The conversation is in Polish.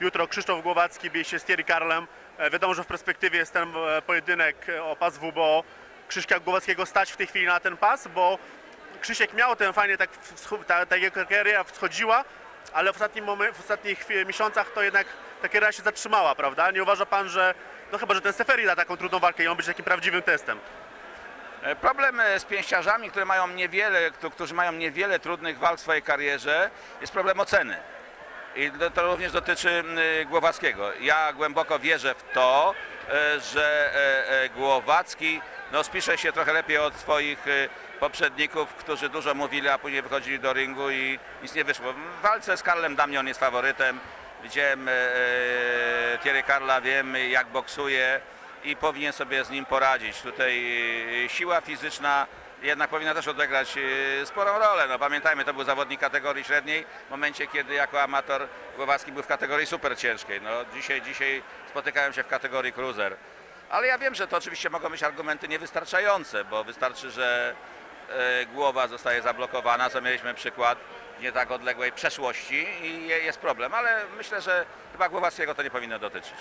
Jutro Krzysztof Głowacki bije się z Thierry Karlem. E, Wiadomo, że w perspektywie jest ten e, pojedynek e, o pas WBO. Krzyśka Głowackiego stać w tej chwili na ten pas, bo Krzysiek miał ten fajnie, tak, ta, ta jego kariera wschodziła, ale w, ostatnim momen- w ostatnich miesiącach to jednak ta kariera się zatrzymała, prawda? Nie uważa pan, że, no chyba, że ten Seferi da taką trudną walkę i on być takim prawdziwym testem. Problem z pięściarzami, które mają niewiele, któ- którzy mają niewiele trudnych walk w swojej karierze, jest problem oceny. I to również dotyczy mm, Głowackiego. Ja głęboko wierzę w to, e, że e, e, Głowacki no, spisze się trochę lepiej od swoich e, poprzedników, którzy dużo mówili, a później wychodzili do ringu i nic nie wyszło. W walce z Karlem dla mnie on jest faworytem. Widziałem e, Thierry Karla, wiem jak boksuje i powinien sobie z nim poradzić. Tutaj e, siła fizyczna jednak powinna też odegrać e, sporą rolę. No, pamiętajmy, to był zawodnik kategorii średniej w momencie, kiedy jako amator Głowacki był w kategorii super ciężkiej. No, dzisiaj, dzisiaj spotykałem się w kategorii cruiser. Ale ja wiem, że to oczywiście mogą być argumenty niewystarczające, bo wystarczy, że e, głowa zostaje zablokowana, co mieliśmy przykład nie tak odległej przeszłości i je- jest problem, ale myślę, że chyba Głowackiego to nie powinno dotyczyć.